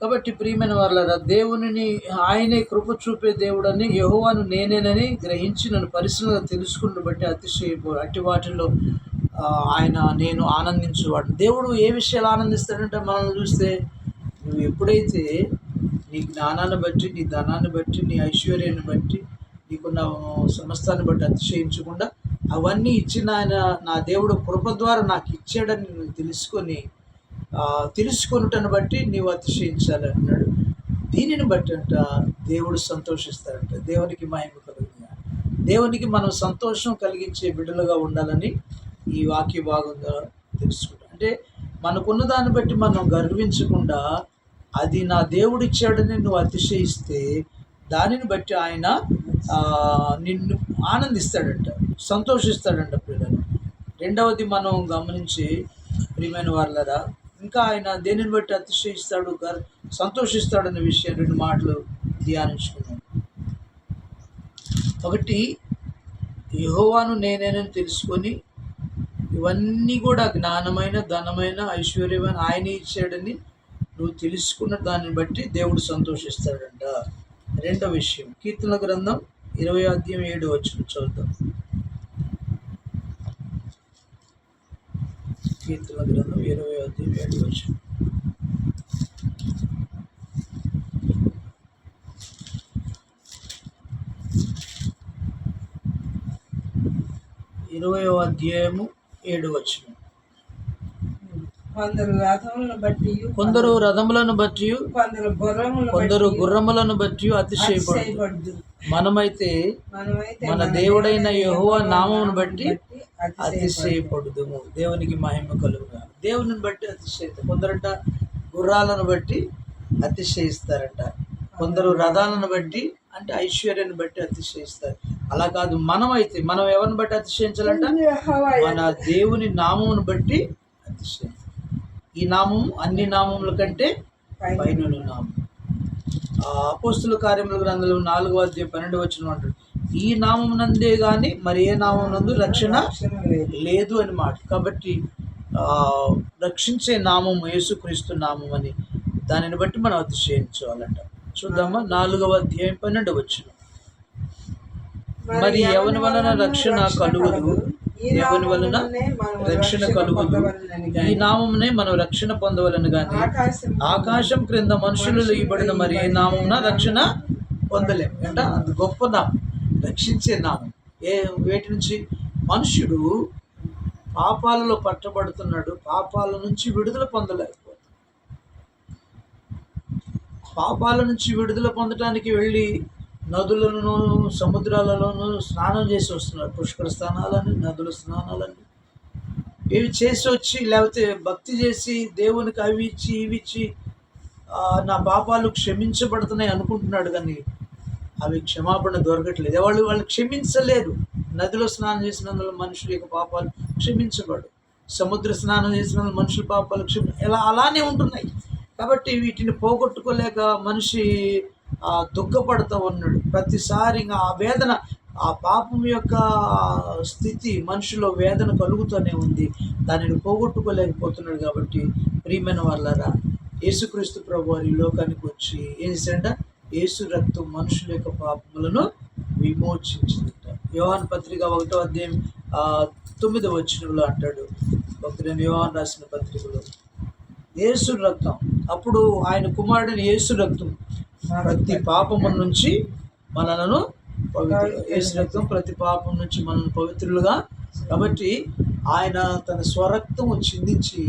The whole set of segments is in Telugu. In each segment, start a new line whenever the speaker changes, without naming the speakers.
కాబట్టి ప్రియమైన వాళ్ళరా దేవునిని ఆయనే కృప చూపే దేవుడని యహోవాను నేనేనని గ్రహించి నన్ను పరిశీలనగా తెలుసుకుని బట్టి అతిశయపో అట్టి వాటిల్లో ఆయన నేను ఆనందించేవాడు. దేవుడు ఏ విషయాలు ఆనందిస్తాడంటే మనల్ని చూస్తే నువ్వు ఎప్పుడైతే నీ జ్ఞానాన్ని బట్టి నీ ధనాన్ని బట్టి నీ ఐశ్వర్యాన్ని బట్టి నీకున్న సమస్తాన్ని బట్టి అతిశయించకుండా అవన్నీ ఇచ్చిన ఆయన నా దేవుడు కృప ద్వారా నాకు ఇచ్చాడని నువ్వు తెలుసుకొని తెలుసుకున్నటను తెలుసుకొనుటను బట్టి నీవు అతిశయించాలి అంటున్నాడు. దీనిని బట్టి అంట దేవుడు సంతోషిస్తాడంట. దేవునికి మహిమ కలుగుతుంది దేవునికి మనం సంతోషం కలిగించే బిడ్డలుగా ఉండాలని ఈ వాక్య భాగంగా తెలుసుకుంటాం. అంటే మనకున్న దాన్ని బట్టి మనం గర్వించకుండా అది నా దేవుడు ఇచ్చాడని నువ్వు అతిశయిస్తే దానిని బట్టి ఆయన నిన్ను ఆనందిస్తాడంట. సంతోషిస్తాడంట పిల్లలు రెండవది మనం గమనించి ప్రియమైన వాళ్ళరా ఇంకా ఆయన దేనిని బట్టి అతిశయిస్తాడు గర్ సంతోషిస్తాడనే విషయం రెండు మాటలు ధ్యానించుకున్నాం ఒకటి యహోవాను నేనేనని తెలుసుకొని ఇవన్నీ కూడా జ్ఞానమైన ధనమైన ఐశ్వర్యమైన ఆయన ఇచ్చాడని నువ్వు తెలుసుకున్న దాన్ని బట్టి దేవుడు సంతోషిస్తాడంట. రెండో విషయం కీర్తన గ్రంథం ఇరవై అధ్యాయం ఏడు వచ్చిన చూద్దాం కీర్తన గ్రంథం ఇరవై అధ్యాయం ఏడు ఇరవయో అధ్యాయము ఏడు వచ్చిన
కొందరు రథములను బట్టి
కొందరు రథములను బట్టి
కొందరు గుర్రములను
కొందరు గుర్రములను బట్టి అతిశయపడు
అతిశయపడదు
మనమైతే మన దేవుడైన యెహోవా నామమును బట్టి. అతిశయపడుదుము. దేవునికి మహిమ కలుగుగా దేవుని బట్టి అతిశయిత. కొందరంట గుర్రాలను బట్టి అతిశయిస్తారంట. కొందరు రథాలను బట్టి అంటే ఐశ్వర్యాన్ని బట్టి అతిశయిస్తారు. అలా కాదు మనమైతే మనం ఎవరిని బట్టి అతిశయించాలంట? మన దేవుని నామమును బట్టి అతిశయం ఈ నామం అన్ని నామముల కంటే పైన. నామం. ఆ అపోస్తుల కార్యముల గ్రంథంలో నాలుగో అధ్యాయం పన్నెండు వచ్చిన అంటాడు ఈ నామం నందే గాని మరి ఏ నామం నందు రక్షణ
లేదు.
అని మాట. కాబట్టి ఆ, రక్షించే నామం యేసుక్రీస్తు నామం అని దానిని బట్టి మనం అతిశయించాలంట చూద్దామా? నాలుగవ అధ్యాయం పన్నెండు వచ్చిన మరి ఎవని వలన రక్షణ కలుగుదు? దేవుని వలన రక్షణ కలుగుదు? ఈ నామమునే మనం రక్షణ పొందవలను గాని
ఆకాశం
ఆకాశం క్రింద మనుషులు ఇవ్వబడిన మరి ఏ నామమున రక్షణ పొందలేము అంటే అది గొప్ప నామం. రక్షించే నామం ఏ వేటి నుంచి? మనుషుడు పాపాలలో పట్టబడుతున్నాడు. పాపాల నుంచి విడుదల పొందలేకపోతున్నాడు. పాపాల నుంచి విడుదల పొందటానికి వెళ్ళి నదులను సముద్రాలలోనూ స్నానం చేసి వస్తున్నారు. పుష్కర స్నానాలని నదుల స్నానాలని ఇవి చేసి వచ్చి లేకపోతే భక్తి చేసి దేవునికి అవి ఇచ్చి ఇవి ఇచ్చి నా పాపాలు క్షమించబడుతున్నాయి అనుకుంటున్నాడు. కానీ అవి క్షమాపణ దొరకట్లేదు. వాళ్ళు వాళ్ళు క్షమించలేరు నదిలో స్నానం చేసినందులో మనుషుల యొక్క పాపాలు క్షమించబడు సముద్ర స్నానం చేసినందులో మనుషుల పాపాలు క్షమి ఇలా అలానే ఉంటున్నాయి. కాబట్టి వీటిని పోగొట్టుకోలేక మనిషి దుఃఖపడుతూ ఉన్నాడు. ప్రతిసారి ఇంకా ఆ వేదన ఆ పాపం యొక్క స్థితి మనిషిలో వేదన కలుగుతూనే ఉంది. దానిని పోగొట్టుకోలేకపోతున్నాడు కాబట్టి ప్రియమైన వాళ్ళరా యేసుక్రీస్తు ప్రభు వారి లోకానికి వచ్చి ఏం చేశాడంట? యేసు రక్తం మనుషుల యొక్క పాపములను విమోచించిందట యోహాన్ పత్రిక ఒకటో అధ్యాయం తొమ్మిదో వచనంలో అంటాడు. భక్తుడైన యోహాన్ రాసిన పత్రికలో యేసు రక్తం అప్పుడు ఆయన కుమారుడైన యేసు రక్తం ప్రతి పాపము నుంచి మనలను పవిత్ర యేసు రక్తం ప్రతి పాపం నుంచి మనల్ని పవిత్రులుగా కాబట్టి ఆయన తన స్వరక్తము చిందించి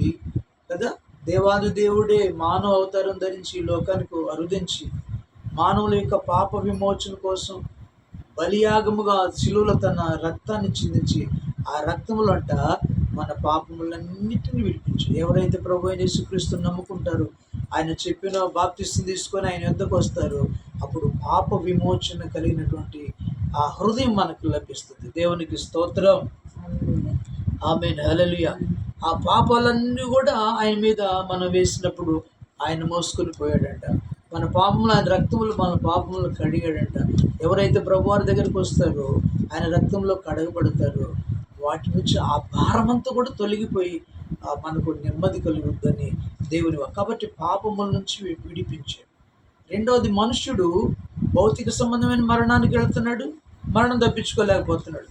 కదా దేవాది దేవుడే మానవ అవతారం ధరించి ఈ లోకానికి అరుదించి మానవుల యొక్క పాప విమోచన కోసం బలియాగముగా శిలువుల తన రక్తాన్ని చిందించి ఆ రక్తములు అంట మన పాపములన్నిటిని విడిపించు. ఎవరైతే ప్రభు అయిన యేసుక్రీస్తుని నమ్ముకుంటారో ఆయన చెప్పిన బాప్తిస్తుని తీసుకొని ఆయన ఎంతకు వస్తారు. అప్పుడు పాప విమోచన కలిగినటువంటి ఆ హృదయం మనకు లభిస్తుంది. దేవునికి స్తోత్రం. ఆమె హలలుయ ఆ పాపాలన్నీ కూడా ఆయన మీద మనం వేసినప్పుడు ఆయన మోసుకొని పోయాడంట. మన పాపములు ఆయన రక్తములు మన పాపములు కడిగాడంట. ఎవరైతే ప్రభువారి దగ్గరికి వస్తారో ఆయన రక్తంలో కడగబడతారో వాటి నుంచి ఆ భారమంతా కూడా తొలగిపోయి మనకు నెమ్మది కలుగుద్దని దేవుని కాబట్టి పాపముల నుంచి విడిపించాడు రెండవది మనుష్యుడు భౌతిక సంబంధమైన మరణానికి వెళ్తున్నాడు మరణం తప్పించుకోలేకపోతున్నాడు.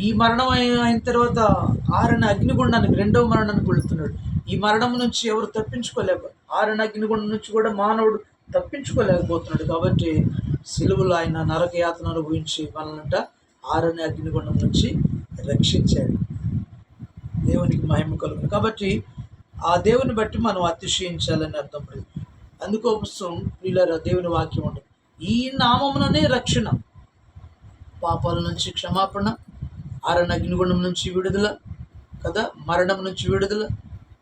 ఈ మరణం అయిన తర్వాత ఆరణ అగ్నిగుండానికి రెండవ మరణానికి వెళుతున్నాడు. ఈ మరణం నుంచి ఎవరు తప్పించుకోలేక ఆరణ అగ్నిగుండం నుంచి కూడా మానవుడు తప్పించుకోలేకపోతున్నాడు కాబట్టి సిలువలో ఆయన నరకయాతను అనుభవించి మనల్నంట ఆరణ అగ్నిగుండం నుంచి రక్షించాడు. దేవునికి మహిమ కలుగును. కాబట్టి ఆ దేవుని బట్టి మనం అతిశయించాలని అర్థం పడింది. అందుకోసం వీళ్ళ దేవుని వాక్యం ఉంటుంది ఈ నామముననే రక్షణ. పాపాల నుంచి క్షమాపణ ఆరణ అగ్నిగుండం నుంచి విడుదల కదా మరణం నుంచి విడుదల.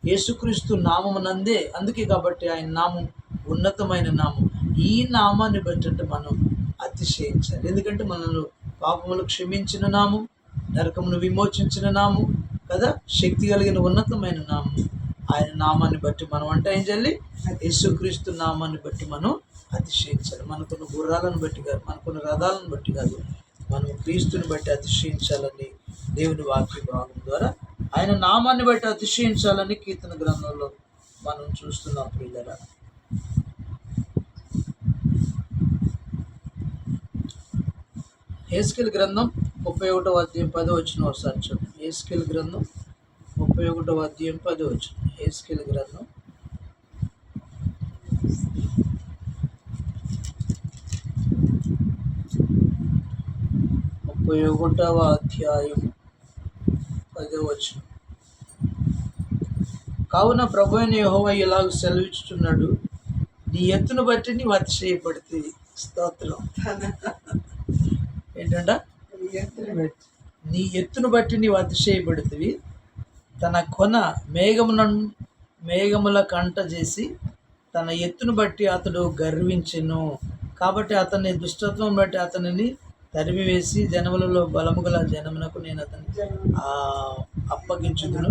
యేసుక్రీస్తు నామమునందే. అందుకే కాబట్టి ఆయన నామం ఉన్నతమైన నామం. ఈ నామాన్ని బట్టి అంటే మనం అతిశయించాలి. ఎందుకంటే మనల్ని పాపములు క్షమించిన నామం నరకమును విమోచించిన నామం కదా? శక్తి కలిగిన ఉన్నతమైన నామం. ఆయన నామాన్ని బట్టి మనం అంటే ఏం చేయాలి? యేసుక్రీస్తు నామాన్ని బట్టి మనం అతిశయించాలి. మనకున్న గుర్రాలను బట్టి కాదు మనకున్న రథాలను బట్టి కాదు మనం క్రీస్తుని బట్టి అతిశయించాలని దేవుని వాక్య భాగం ద్వారా ఆయన నామాన్ని బట్టి అతిశయించాలని కీర్తన గ్రంథంలో మనం చూస్తున్నాం ప్రియులరా. ఏస్కిల్ గ్రంథం ముప్పై ఒకటో అధ్యాయం పదో వచ్చిన ఒకసారి చూడండి. ఏస్కిల్ గ్రంథం ముప్పై ఒకటో అధ్యాయం పదో వచ్చిన ఏస్కిల్ గ్రంథం ముప్పై ఒకటవ అధ్యాయం పదో వచ్చిన కావున ప్రభు అయిన యహోవ ఇలాగ సెలవిచ్చుచున్నాడు. నీ ఎత్తును బట్టి నీవు అతిశయపడితే స్తోత్రం. ఏంటంట? నీ ఎత్తును బట్టి నీవు అతిశయపడుతువి. తన కొన మేఘమున మేఘముల కంట చేసి తన ఎత్తును బట్టి అతడు గర్వించెను. కాబట్టి అతని దుష్టత్వం బట్టి అతనిని తరిమివేసి జనములలో బలము గల జనమునకు నేను అతన్ని అప్పగించుదును.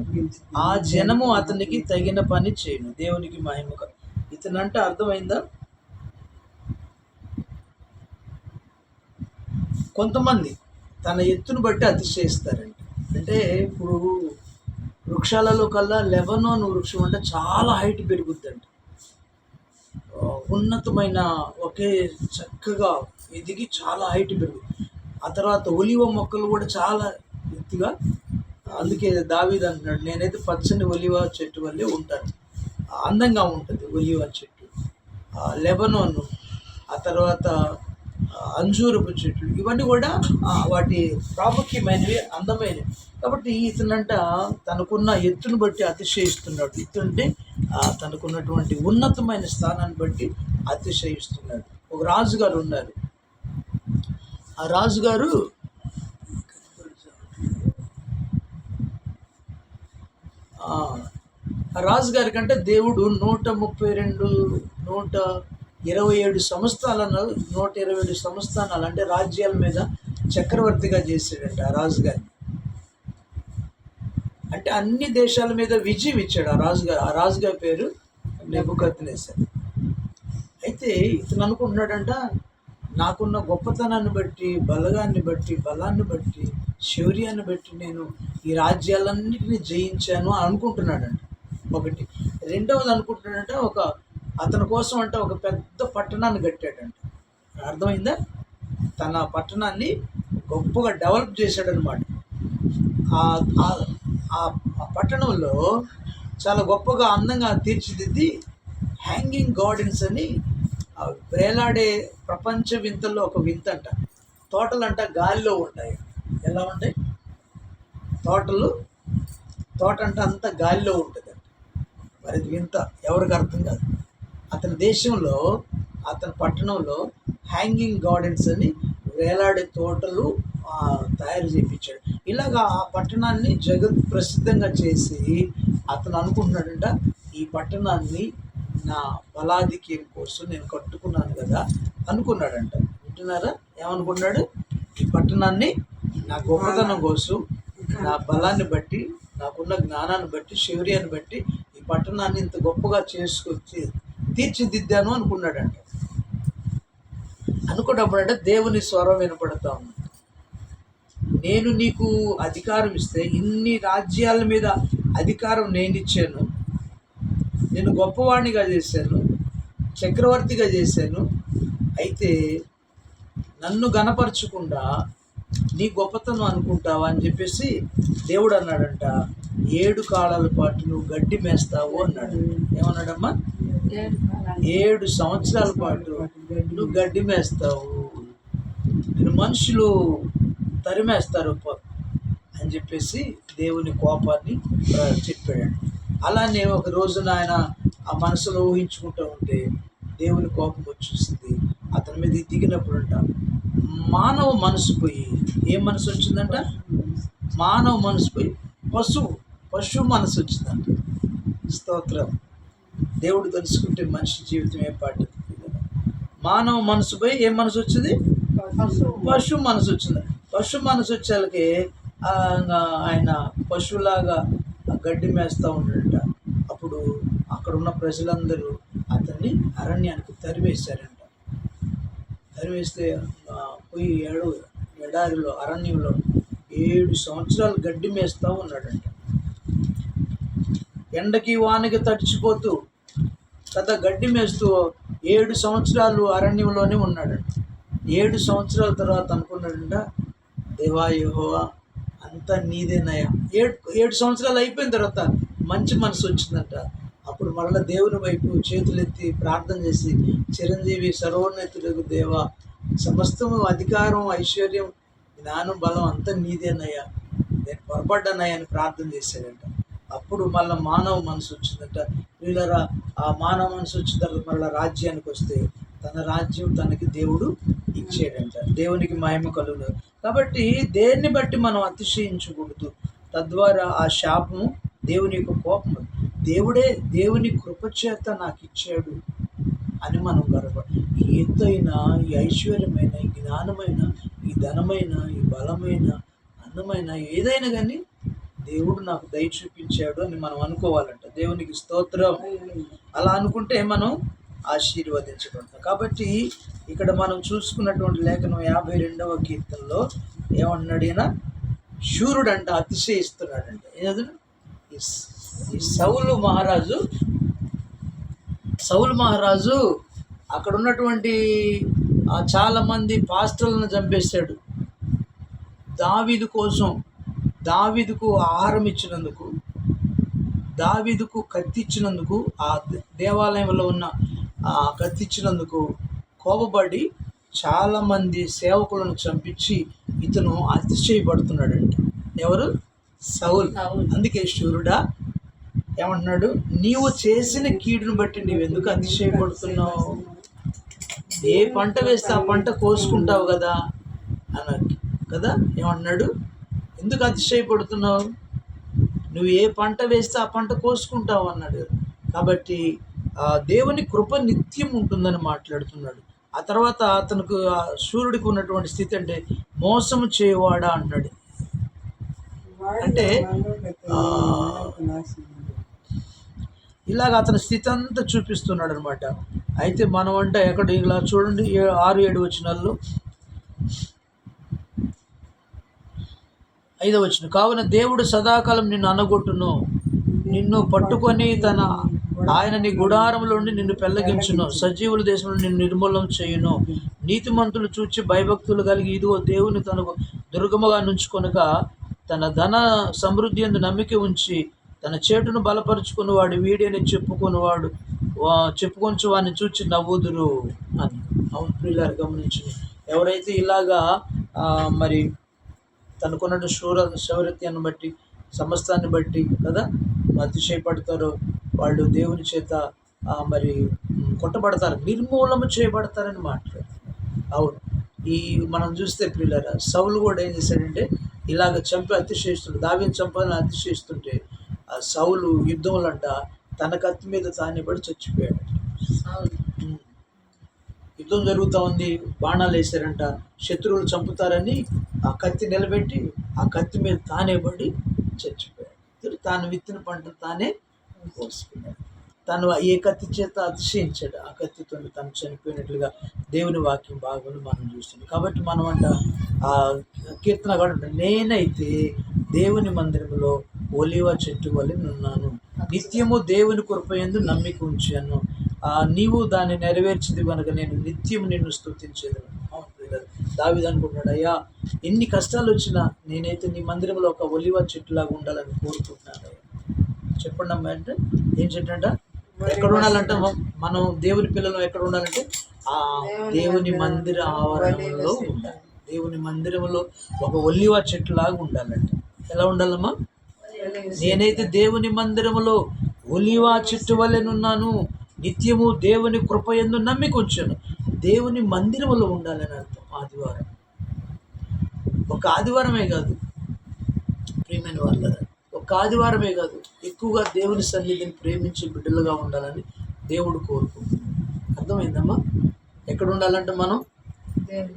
ఆ జనము అతనికి తగిన పని చేయను. దేవునికి మహిమగా ఇతనంటే అర్థమైందా? కొంతమంది తన ఎత్తును బట్టి అతిశయిస్తారండి. అంటే ఇప్పుడు వృక్షాలలో కల్లా లెబనోన్ వృక్షం అంటే చాలా హైట్ పెరుగుద్దండి. ఉన్నతమైన ఒకే చక్కగా ఎదిగి చాలా హైట్ పెరుగు. ఆ తర్వాత ఒలివ మొక్కలు కూడా చాలా ఎత్తుగా అందుకే దావీద్ అంటున్నాడు నేనైతే పచ్చని ఒలివ చెట్టు వల్లే ఉంటాను. అందంగా ఉంటుంది ఒలివ చెట్టు. లెబనోన్ ఆ తర్వాత అంజూరపు చెట్లు ఇవన్నీ కూడా వాటి ప్రాముఖ్యమైనవి అందమైనవి. కాబట్టి ఇతనంట తనకున్న ఎత్తును బట్టి అతిశయిస్తున్నాడు. ఎత్తుంటే తనకున్నటువంటి ఉన్నతమైన స్థానాన్ని బట్టి అతిశయిస్తున్నాడు. ఒక రాజుగారు ఉన్నారు. ఆ రాజుగారు ఆ, రాజుగారి కంటే దేవుడు నూట ముప్పై రెండు నూట ఇరవై ఏడు సంస్థానాలు నూట ఇరవై ఏడు సంస్థానాలు అంటే రాజ్యాల మీద చక్రవర్తిగా చేశాడంట ఆ రాజుగారిని అంటే అన్ని దేశాల మీద విజయం ఇచ్చాడు ఆ రాజుగారు. ఆ రాజుగారి పేరు నెబుకద్నేసర్. అయితే ఇతను అనుకుంటున్నాడంట నాకున్న గొప్పతనాన్ని బట్టి బలగాన్ని బట్టి బలాన్ని బట్టి శౌర్యాన్ని బట్టి నేను ఈ రాజ్యాలన్నింటినీ జయించాను అనుకుంటున్నాడంట. ఒకటి. రెండవది అనుకుంటున్నాడంట ఒక అతని కోసం అంటే ఒక పెద్ద పట్టణాన్ని కట్టాడంట. అర్థమైందా? తన పట్టణాన్ని గొప్పగా డెవలప్ చేశాడనమాట ఆ- ఆ- పట్టణంలో చాలా గొప్పగా అందంగా తీర్చిదిద్ది హ్యాంగింగ్ గార్డెన్స్ అని వేలాడే ప్రపంచ వింతల్లో ఒక వింత అంట తోటలు అంట గాలిలో ఉంటాయి. ఎలా ఉంటాయి? తోటలు తోట అంటే అంత గాలిలో ఉంటుంది అంట మరి వింత. ఎవరికి అర్థం కాదు. అతని దేశంలో అతని పట్టణంలో హ్యాంగింగ్ గార్డెన్స్ అని వేలాడే తోటలు తయారు చేయించాడు ఇలాగా ఆ పట్టణాన్ని జగత్ ప్రసిద్ధంగా చేసి అతను అనుకుంటున్నాడంట ఈ పట్టణాన్ని నా బలాధిక్యం కోసం నేను కట్టుకున్నాను కదా అనుకున్నాడంట. వింటున్నారా? ఏమనుకున్నాడు ఈ పట్టణాన్ని నా గొప్పతనం కోసం నా బలాన్ని బట్టి నాకున్న జ్ఞానాన్ని బట్టి శౌర్యాన్ని బట్టి ఈ పట్టణాన్ని ఇంత గొప్పగా చేసుకొచ్చి తీర్చిదిద్దాను అనుకున్నాడంట. అనుకున్నప్పుడు అంటే దేవుని స్వరం వినపడతా ఉంది. నేను నీకు అధికారం ఇస్తే ఇన్ని రాజ్యాల మీద అధికారం నేను ఇచ్చాను. నేను గొప్పవాణిగా చేశాను చక్రవర్తిగా చేశాను. అయితే నన్ను గనపరచకుండా నీ గొప్పతనం అనుకుంటావా అని చెప్పేసి దేవుడు అన్నాడంట. ఏడు కాలాల పాటు నువ్వు గడ్డి మేస్తావు అన్నాడు. ఏమన్నాడమ్మా?
ఏడు
సంవత్సరాల పాటు నువ్వు గడ్డి మేస్తావు. నేను మనుషులు తరిమేస్తారు అని చెప్పేసి దేవుని కోపాన్ని చెప్పాడు. అలానే ఒక రోజున ఆయన ఆ మనసులో ఊహించుకుంటూ ఉంటే దేవుని కోపం వచ్చేసింది. అతని మీద దిగినప్పుడు అంట మానవ మనసు పోయి ఏం మనసు వచ్చిందంట? మానవ మనసు పోయి పశువు పశువు మనసు వచ్చిందంట. స్తోత్రం. దేవుడు తెలుసుకుంటే మనిషి జీవితం ఏ పాటు మానవ మనసుపై ఏ మనసు వచ్చింది?
పశువు.
మనసు వచ్చింది. పశువు మనసు వచ్చేళ్ళకి ఆయన పశువులాగా గడ్డి మేస్తూ ఉన్నాడంట. అప్పుడు అక్కడ ఉన్న ప్రజలందరూ అతన్ని అరణ్యానికి తరివేశారంట. తరివేస్తే పోయి ఏడు ఎడారిలో అరణ్యంలో ఏడు సంవత్సరాలు గడ్డి మేస్తూ ఉన్నాడంట. ఎండకి వానకి తడిచిపోతూ కథ గడ్డి మేస్తూ ఏడు సంవత్సరాలు అరణ్యంలోనే ఉన్నాడంట. ఏడు సంవత్సరాల తర్వాత అనుకున్నాడంట దేవా అంత అంతా నీదేనయ్యా ఏడు ఏడు సంవత్సరాలు అయిపోయిన తర్వాత మంచి మనసు వచ్చిందంట. అప్పుడు మరల దేవుని వైపు చేతులెత్తి ప్రార్థన చేసి చిరంజీవి సర్వోన్నతులకు దేవా సమస్తము అధికారం ఐశ్వర్యం జ్ఞానం బలం అంతా నీదేనయ్యా నేను పొరపడ్డానయ్యా అని ప్రార్థన చేశాడంట. అప్పుడు మళ్ళీ మానవ మనసు వచ్చిందంట. వీళ్ళరా ఆ మానవ మనసు వచ్చిన తర్వాత మళ్ళీ రాజ్యానికి వస్తే తన రాజ్యం తనకి దేవుడు ఇచ్చేడంట దేవునికి మహిమ కలుగు కాబట్టి దేన్ని బట్టి మనం అతిశయించకూడదు తద్వారా ఆ శాపము దేవుని యొక్క కోపం దేవుడే దేవుని కృపచేత నాకు ఇచ్చాడు అని మనం గర్వ ఈ ఎత్తైన ఈ ఐశ్వర్యమైన ఈ జ్ఞానమైన ఈ ధనమైన ఈ బలమైన అందమైన ఏదైనా కానీ దేవుడు నాకు దయ చూపించాడు అని మనం అనుకోవాలంట. దేవునికి స్తోత్రం. అలా అనుకుంటే మనం ఆశీర్వదించబడతాం. కాబట్టి ఇక్కడ మనం చూసుకున్నటువంటి లేఖనం యాభై రెండవ కీర్తనలో ఏమన్నాడు ఈయన శూరుడంట అతిశయిస్తున్నాడంట. ఈ సౌలు మహారాజు సౌలు మహారాజు అక్కడ ఉన్నటువంటి చాలామంది పాస్టర్లను చంపేశాడు. దావీదు కోసం దావీదుకు ఆహారం ఇచ్చినందుకు దావీదుకు కత్తి ఇచ్చినందుకు ఆ దేవాలయంలో ఉన్న ఆ కత్తి ఇచ్చినందుకు కోపపడి చాలామంది సేవకులను చంపించి ఇతను అతిశయపడుతున్నాడంట. ఎవరు? సౌల్. అందుకే శూరుడా ఏమంటున్నాడు? నీవు చేసిన కీడును బట్టి నీవెందుకు అతిశయపడుతున్నావు? ఏ పంట వేస్తే ఆ పంట కోసుకుంటావు కదా? అన్నాడు. కదా? ఏమన్నాడు ఎందుకు అతిశయపడుతున్నావు? నువ్వు ఏ పంట వేస్తే ఆ పంట కోసుకుంటావు అన్నాడు. కాబట్టి దేవుని కృప నిత్యం ఉంటుందని మాట్లాడుతున్నాడు. ఆ తర్వాత అతనికి సూర్యుడికి ఉన్నటువంటి స్థితి అంటే మోసము చేయవాడా అన్నాడు. అంటే, ఇలాగ అతని స్థితి అంతా చూపిస్తున్నాడు అనమాట అయితే మనం అంటే ఎక్కడ ఇలా చూడండి ఆరు ఏడు వచనాల్లో. ఐదవ వచ్చిన కావున దేవుడు సదాకాలం నిన్ను అనగొట్టును. నిన్ను పట్టుకొని తన ఆయన నీ గుడారంలో నుండి నిన్ను పెళ్ళగించును. సజీవుల దేశంలో నిన్ను నిర్మూలనం చేయును. నీతిమంతులు చూచి భయభక్తులు కలిగి ఇదిగో దేవుని తనకు దుర్గముగా నుంచుకొనక తన ధన సమృద్ధి ఎందు నమ్మిక ఉంచి తన చేటును బలపరుచుకుని వాడు చెప్పుకున్నవాడు చెప్పుకొని చెప్పుకొంచు వాడిని చూచి నవ్వుదురు అని. అవును ప్రియులారు గమనించి ఎవరైతే ఇలాగా మరి తనకున్న శూర శౌర్యతను బట్టి సమస్తాన్ని బట్టి కదా అతిశయపడతారు వాళ్ళు దేవుని చేత మరి కొట్టబడతారు నిర్మూలన చేయబడతారని మాట్లాడుతున్నారు. అవును. ఈ మనం చూస్తే పిల్లల సౌలు కూడా ఏం చేశాడంటే ఇలాగ చంపి అతిశయిస్తుంటే దావిని చంపాలని అతిశయిస్తుంటే ఆ సౌలు యుద్ధంలో అంట తన కత్తి మీద తానే పడి చచ్చిపోయాడు యుద్ధం జరుగుతూ ఉంది బాణాలు వేశారంట శత్రువులు చంపుతారని ఆ కత్తి నిలబెట్టి ఆ కత్తి మీద తానే పడి చచ్చిపోయాడు. తాను విత్తిన పంట తానే కోసుకున్నాడు. తను ఏ కత్తి చేత అతిశయించాడు ఆ కత్తితో తను చనిపోయినట్లుగా దేవుని వాక్యం బాగుంది మనం చూస్తుంది కాబట్టి మనం అంట ఆ కీర్తన కూడా నేనైతే దేవుని మందిరంలో ఒలివ చెట్టు వలె ఉన్నాను నిత్యము దేవుని కృపయందు నమ్మిక ఉంచాను. నీవు దాన్ని నెరవేర్చింది కనుక నేను నిత్యము నిన్ను స్తుతించేది దావిది అనుకుంటున్నాడు అయ్యా ఎన్ని కష్టాలు వచ్చినా నేనైతే నీ మందిరంలో ఒక ఒలివ చెట్టులాగా ఉండాలని కోరుకుంటున్నాను చెప్పండి అమ్మా అంటే ఏం చెట్టు అంట? ఎక్కడ ఉండాలంటే? మనం దేవుని పిల్లలు ఎక్కడ ఉండాలంటే ఆ దేవుని మందిర ఆవరణలో ఉండాలి. దేవుని మందిరంలో ఒక ఒలివ చెట్టులాగా ఉండాలంట. ఎలా ఉండాలమ్మా? నేనైతే దేవుని మందిరములో ఒలివా చెట్టు వలెనున్నాను. నిత్యము దేవుని కృపయందు నమ్మికొంచాను దేవుని మందిరములో ఉండాలని అర్థం ఆదివారం. ఒక ఆదివారమే కాదు. ప్రియమైన వాళ్ళ ఒక ఆదివారమే కాదు. ఎక్కువగా దేవుని సన్నిధిని ప్రేమించి బిడ్డలుగా ఉండాలని దేవుడు కోరుకుంటున్నాడు. అర్థమైందమ్మా? ఎక్కడ ఉండాలంటే మనం?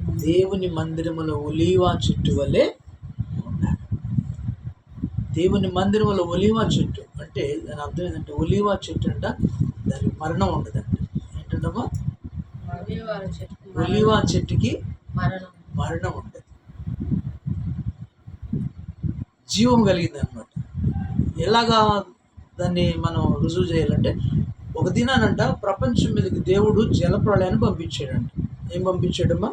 దేవుని
మందిరములో ఒలీవా చెట్టు వలె దేవుని మందిరములో ఒలీవా చెట్టు. అంటే దాని అర్థం ఏంటంటే ఒలీవా చెట్టు అంట దానికి మరణం ఉండదంట. ఏంటంటమ్మా? ఒలీవా చెట్టుకి
మరణం.
ఉండదు. జీవం కలిగింది అనమాట ఎలాగా దాన్ని మనం రుజువు చేయాలంటే ఒక దినానంట ప్రపంచం మీదకి దేవుడు జలప్రళయాన్ని పంపించాడంట. ఏం పంపించాడమ్మా?